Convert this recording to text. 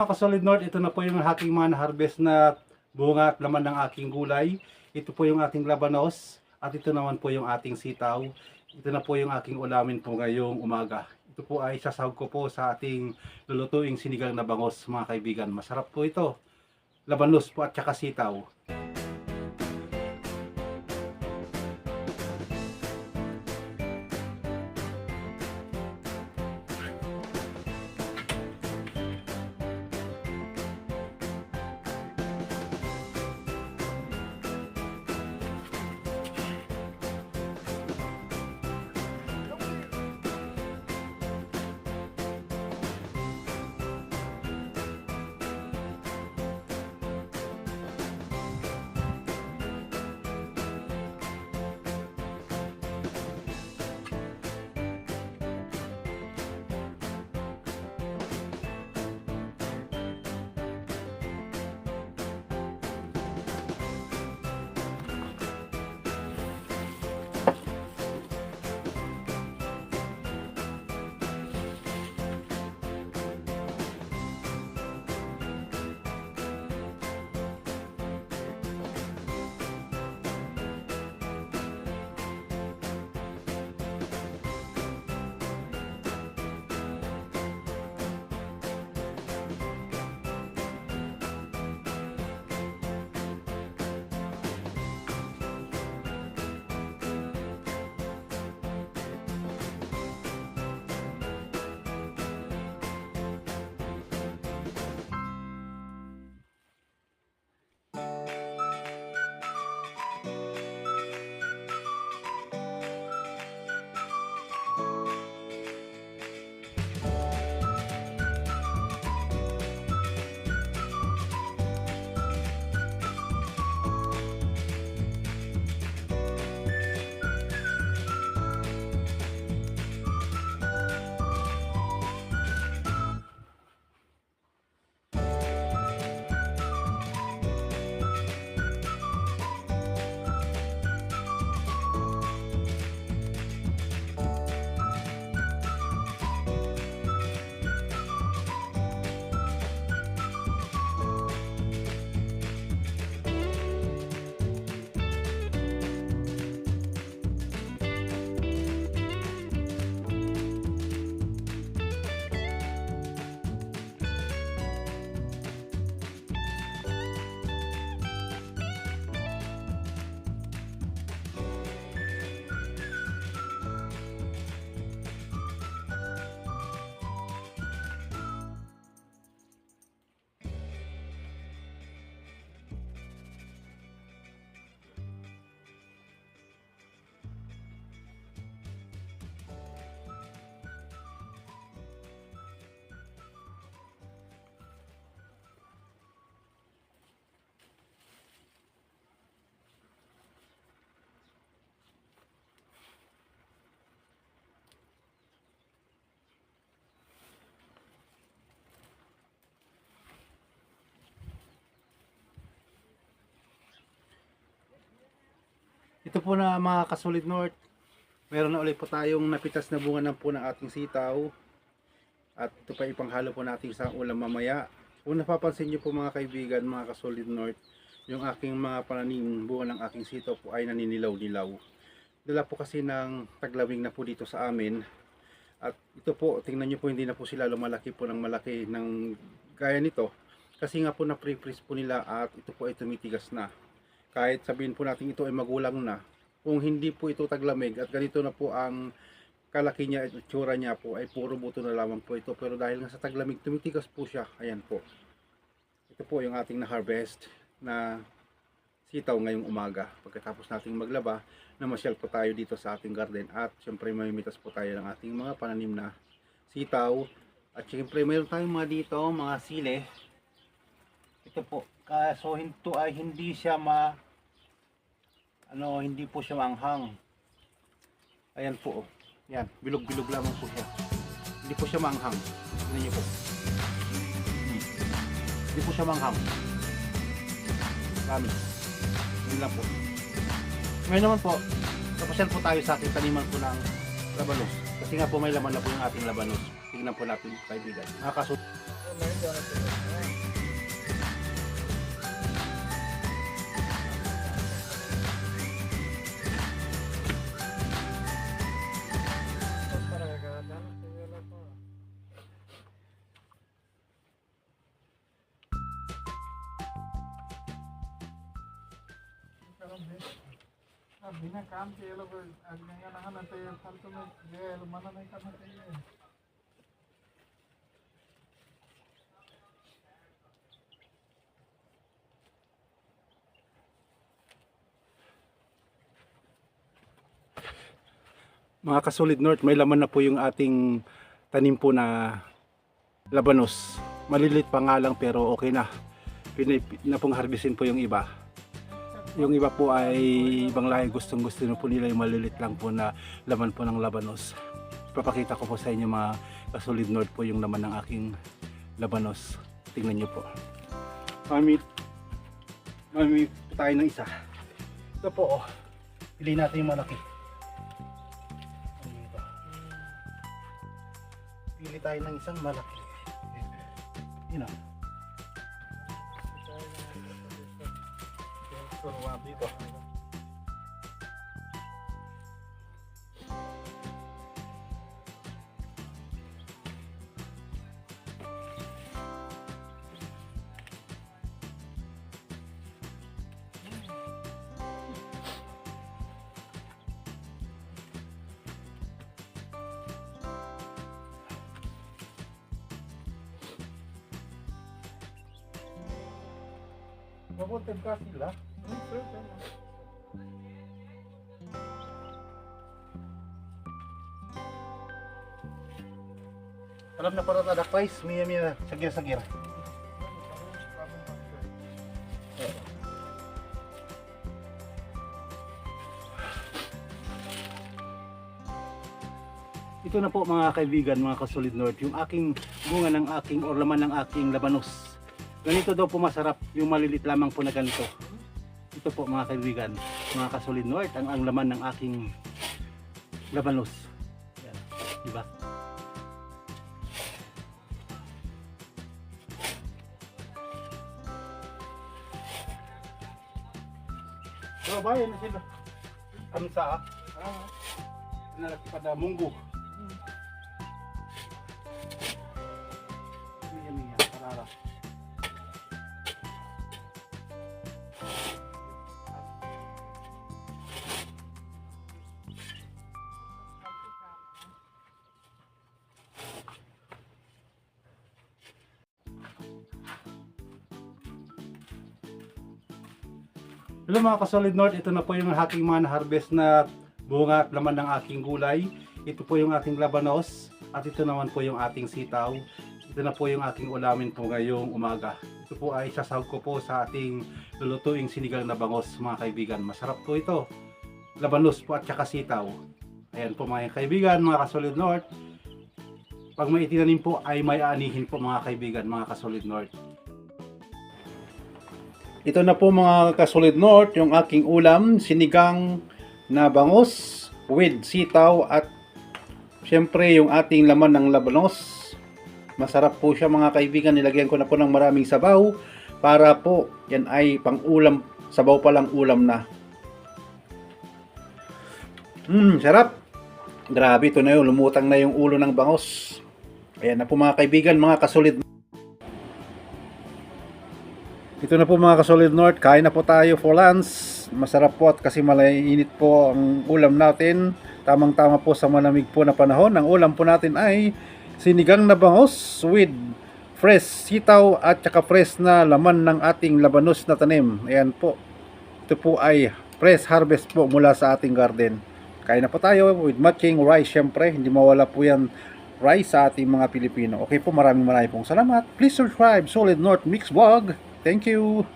Mga kasolid North, ito na po yung aking mga na-harvest na bunga at laman ng aking gulay. Ito po yung ating labanos at ito naman po yung ating sitaw. Ito na po yung aking ulamin po ngayong umaga. Ito po ay sasahog ko po sa ating lulutuing sinigang na bangos mga kaibigan. Masarap po ito. Labanos po at saka sitaw. Ito po na mga kasolid North. Meron na ulit po tayong napitas na bunga ng po ng ating sitaw. At ito pa ipanghalo po natin sa ulam mamaya. Kung napapansin nyo po mga kaibigan, mga kasolid North, yung aking mga pananim bunga ng aking sitaw po ay naninilaw-nilaw. Dala po kasi ng taglawing na po dito sa amin. At ito po, tingnan nyo po hindi na po sila lumalaki po ng malaki ng gaya nito. Kasi nga po na-freeze po nila at ito po ay tumitigas na kahit sabihin po natin ito ay magulang na, kung hindi po ito taglamig at ganito na po ang kalaki niya at itsura niya po ay puro buto na lamang po ito. Pero dahil nga sa taglamig, tumitigas po siya. Ayan po. Ito po yung ating na-harvest na sitaw ngayong umaga. Pagkatapos nating maglaba, namasyal po tayo dito sa ating garden at syempre mamimitas po tayo ng ating mga pananim na sitaw. At syempre mayroon tayong mga dito, mga sile. Ito po. Kaso hinto ay hindi siya ma ano, hindi po siya maanghang. Ayan po. oh. Yan, bilog-bilog lamang po siya. Hindi po siya maanghang. Tingnan niyo po. Hmm. Hindi po siya maanghang. Kami. Yun lang po. Ngayon naman po, kapasyal po tayo sa ating taniman po ng labanos. Kasi nga po may laman na po yung ating labanos. Tingnan po natin kaibigan. Nakakasunod. बिना काम के ये लोग आज गंगा नहाना चाहिए फालतू में ये लोग मना नहीं करना चाहिए Mga kasolid north, may laman na po yung ating tanim po na labanos. Malilit pa nga lang pero okay na. Pinay na pong harvestin po yung iba. Yung iba po ay ibang lahi gustong gusto na po nila yung malilit lang po na laman po ng labanos. Papakita ko po sa inyo mga kasolid north po yung laman ng aking labanos. Tingnan nyo po. Mami, mami po tayo ng isa. Ito po oh. Pili natin yung malaki. Ano? Pili tayo ng isang malaki. Yun ah. Turuan dito. Mabutin ka sila. Alam na para tadak guys, miya miya, sagir sagir. Ito na po mga kaibigan, mga kasolid north, yung aking bunga ng aking or laman ng aking labanos. Ganito daw po masarap, yung malilit lamang po na ganito. Ito po mga kaibigan, mga kasolid north, ang, ang laman ng aking labanos. Yan, diba? So, bayan na sila. Kamsa ah. Ah. Nalaki pa na munggo. Hello mga kasolid north, ito na po yung aking mga na-harvest na bunga at laman ng aking gulay. Ito po yung aking labanos at ito naman po yung ating sitaw. Ito na po yung aking ulamin po ngayong umaga. Ito po ay sasahog ko po sa ating lulutuing sinigang na bangos mga kaibigan. Masarap po ito. Labanos po at saka sitaw. Ayan po mga kaibigan, mga kasolid north. Pag may itinanim po ay may aanihin po mga kaibigan, mga kasolid north. Ito na po mga kasolid north, yung aking ulam, sinigang na bangos with sitaw at syempre yung ating laman ng labanos. Masarap po siya mga kaibigan, nilagyan ko na po ng maraming sabaw para po yan ay pang ulam, sabaw pa lang ulam na. Hmm, sarap. Grabe ito na yun, lumutang na yung ulo ng bangos. Ayan na po mga kaibigan, mga kasolid ito na po mga kasolid north, kain na po tayo for lunch. Masarap po at kasi malainit po ang ulam natin. Tamang tama po sa malamig po na panahon. Ang ulam po natin ay sinigang na bangos with fresh sitaw at saka fresh na laman ng ating labanos na tanim. Ayan po. Ito po ay fresh harvest po mula sa ating garden. Kain na po tayo with matching rice syempre. Hindi mawala po yan rice sa ating mga Pilipino. Okay po, maraming maraming pong salamat. Please subscribe Solid North Mix Vlog. Thank you.